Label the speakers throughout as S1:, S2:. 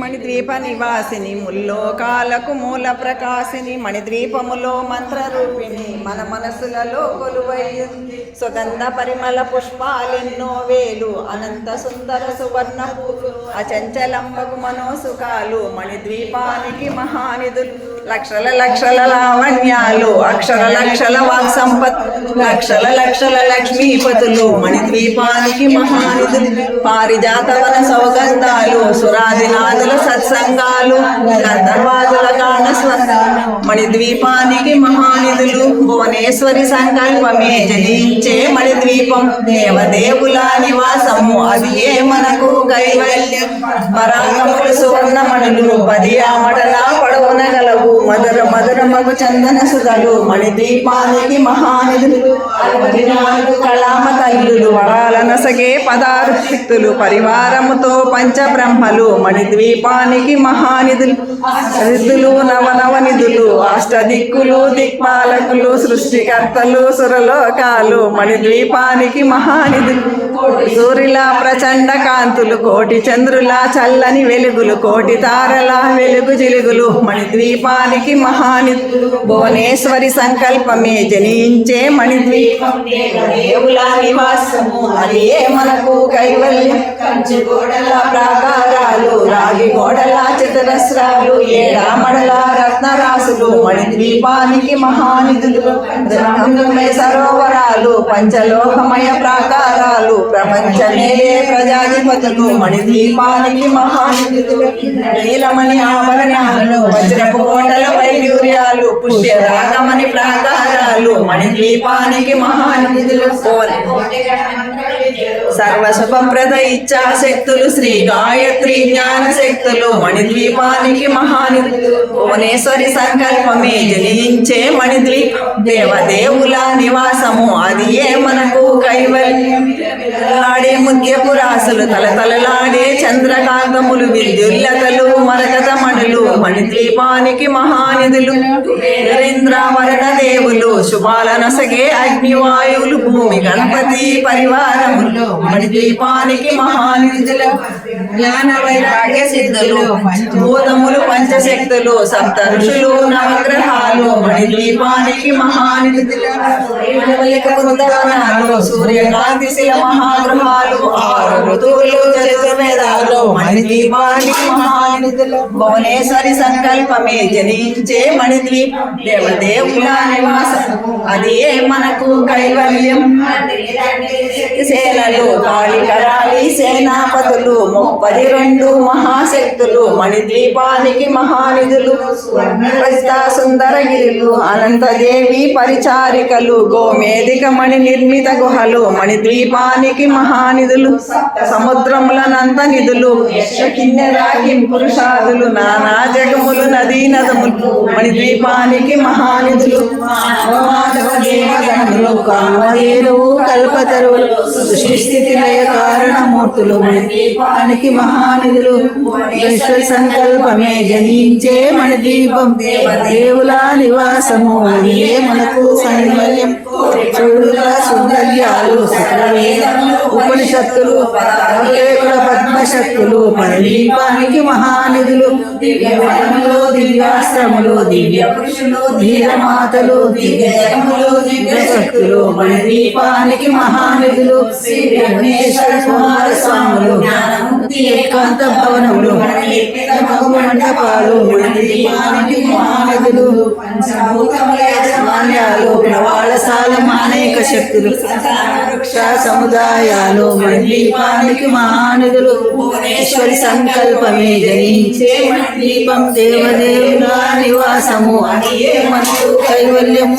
S1: మణిద్వీప నివాసిని ముల్లోకాలకు మూల ప్రకాశిని మణిద్వీపములో మంత్రరూపిణి మన మనసులలో కొలువై సుగంధ పరిమళ పుష్పాలెన్నో వేలు అనంత సుందర సువర్ణ పూలు అచంచలంబకు మనోసుకాలు మణిద్వీపానికి మహానిధులు. లక్షల లక్షల లావణ్యాలు అక్షర లక్షల వాక్ సంపత్ లక్షల లక్షల లక్ష్మీపతులు మణిద్వీపానికి మహానిధులు పారిజాతవన సౌగంధాలు సురాదినాథుల సత్సంగాలు గంధర్వాదుల గాన మణిద్వీపానికి మహానిధులు భువనేశ్వరి సంకల్పమే జనించే మణిద్వీపం దేవదేవుల నివాసము అది ఏ మనకు కైవల్యం? పరాగములు సువర్ణమణులు పది ఆమడల మధుర మధుర మగు చందన సుధలు మణిద్వీపానికి మహానిధులు కళామ తల్లులు వరాల నసగే పదారు శక్తులు పరివారముతో పంచబ్రహ్మలు మణిద్వీపానికి మహానిధులు నిధులు నవనవ నిధులు అష్టదిక్కులు దిక్పాలకులు సృష్టికర్తలు సురలోకాలు మణిద్వీపానికి మహానిధులు. సూర్యుల ప్రచండ కాంతులు కోటి చంద్రుల చల్లని వెలుగులు కోటి తారల వెలుగు జిలుగులు మణిద్వీపానికి మహానిధులు భువనేశ్వరి సంకల్పమే జనించే మణిద్వీపం దేవుల నివాసము మనకు కైవల్యం. గోడల ప్రాకారాలు రాగి గోడల చతురస్రాలు ఏడామడల రత్నరాసులు మణిద్వీపానికి మహానిధులు. సరోవరాలు పంచలోకమయ ప్రాకారాలు ప్రపంచమే ప్రజాధిపతులు మణిదీపానికి మహానిధులు నీలమణి ఆభరణాలు వజ్రపు కోటల వైడూర్యాలు పుష్య రాగమణి ప్రాకారాలు మణిదీపానికి మహానిధులు సర్వశుభప్రద ఇచ్చా శక్తులు శ్రీ గాయత్రి జ్ఞాన శక్తులు మణిద్వీపానికి మహానిధులు భువనేశ్వరి సంకల్పమే జలించే మణిద్వీపం దేవదేవుల నివాసము అది ఏ మనకు కైవల్యం? ఆడే ముత్యపు రాసులు తలతలలాడే చంద్రకాంతములు విద్యుల్లతలు మరకత మణులు మణిద్వీపానికి మహానిధులు వరణ దేవులు శుభాల నసగే అగ్నివాయువులు భూమి గణపతి పరివారము మణిద్వీపానికి మహానిధులకు జ్ఞాన వైరాగ్య సిద్ధులు భూతములు పంచశక్తులు సప్త ఋషులు నవగ్రహాలు మణిద్వీపానికి మహానిధులు సూర్యకాంతి శిల మహాగృహాలు ఆరు ఋతువులు చతుర్వేదాలు మణిద్వీపానికి మహానిధులు భువనేశ్వరి సంకల్పమే జనించే మణిద్వీపం దేవదేవుల నివాసం. అది ఏ మనకు కైవల్యం. సేనలు కాళికరాలి సేనాపతులు రెండు మహాశక్తులు మణిద్వీపానికి మహానిధులు సుందరగిరులు అనంతదేవి పరిచారికలు గోమేదిక మణి నిర్మిత గుహలు మణిద్వీపానికి మహానిధులు సముద్రములనంత నిధులు కిన్నెరాకి పురుషాదులు నానా జగములు నదీ నదములు మణిద్వీపానికి మహానిధులు కామధేనువు కల్పతరువులు సృష్టి స్థితి లయ కారణమూర్తులు మణిద్వీపానికి మహానిధులు విశ్వ సంకల్పమే జనించే మన దీపం. దేవుల నివాసము అదే మనకు సైన్యం చూడుల సుందర్యాలు ఉపనిషత్తులు పరమేకుల పద్మశక్తులు పరదీపానికి మహానిధులు దివ్యములు దివ్యాశ్రములు దివ్య పురుషులు ధీరమాతలు దివ్య జగములు దివ్య శక్తులు మణిదీపానికి మహానిధులు శ్రీ వెంకటేశ్వర కుమార స్వాములు జ్ఞానముక్తి ఏకాంత భవనములు మండపాలు మహానదులు మహానిధులు ప్రవాళశాల అనేక శక్తులు వృక్ష సముదాయాలు మణిదీపానికి మహానదులు భువనేశ్వరి సంకల్పమే జయించే దీపం దేవదేవుల నివాసము అది ఏ కైవల్యము.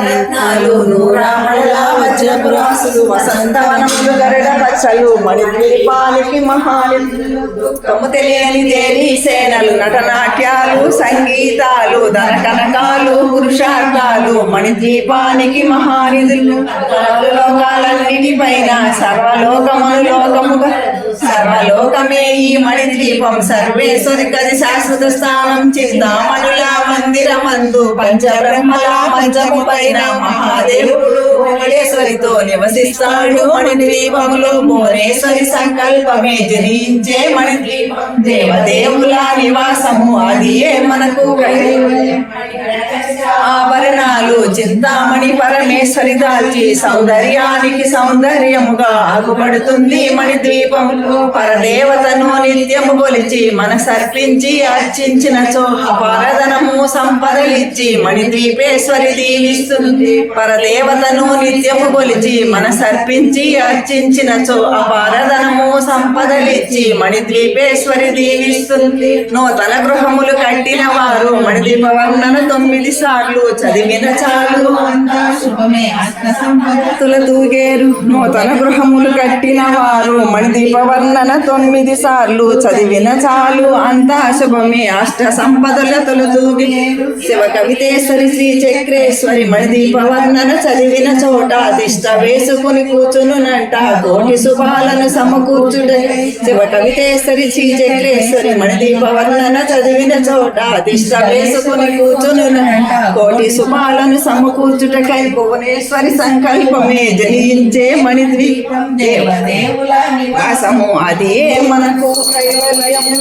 S1: రత్నాలు నూరామడల వజ్రపురాసులు వసంతవనములు గరడ పచ్చలు మణిద్వీపానికి మహానిధులు దుఃఖము తెలియని దేని సేనలు నటనాట్యాలు సంగీతాలు ధన కనకాలు పురుషార్థాలు మణిద్వీపానికి మహానిధులు. లోకాలన్నిటిపైన సర్వలోకములు లోకముగా సర్వలోకమే ఈ మణిద్వీపం. సర్వేశ్వరి కది శాశ్వత స్థానం చింతామణుల మందిరమందు పంచబ్రహ్మల పంచము పైన మహాదేవుడు భువనేశ్వరితో నివసిస్తాడు మణిద్వీపములో భువనేశ్వరి సంకల్పమే జనించే మణిద్వీపం దేవదేవుల నివాసము అది ఏ మనకు కైవల్యం. ఆభరణాలు చింతామణి పరమేశ్వరి దాల్చి సౌందర్యానికి సౌందర్యముగా ఆగుపడుతుంది మణిద్వీపములో పరదేవతను నిత్యము కొలిచి మనసర్పించి అర్చించిన అపారధనము సంపదలిచ్చి మణిద్వీపేశ్వరి దీవిస్తుంది. పరదేవతను నిత్యము కొలిచి మనసర్పించి అర్చించిన అపారధనము సంపదలిచ్చి మణి దీపేశ్వరి దీవిస్తుంది. నూతన గృహములు కట్టిన వారు మణిదీప వర్ణన తొమ్మిది సార్లు చదివిన చాలు. అంతా శుభమే అష్ట సంపదతుల తూగేరు నూతన గృహములు కట్టిన వారు మణిదీప వర్ణన తొమ్మిది సార్లు చదివిన చాలు. అంతా శుభమే అష్ట సంపదల తొలతూగేరు. శివ కవితేశ్వరి శ్రీ చక్రేశ్వరి మణిదీప వర్ణన చదివిన చోట తిష్ట వేసుకుని కూర్చునునంట కోటి శుభాలను సమకూర్చుడే. శివ కవితేశ్వరి శ్రీ చక్రేశ్వరి మణిదీప వర్ణన చదివిన చోట తిష్ట వేసుకుని కూర్చునునంట కోటి శుభాలను సమకూర్చుటకై భువనేశ్వరి సంకల్పమే జనించే మణి ద్వీపం దేవదేవుల నివాసము. అదే మనకు కైవలయం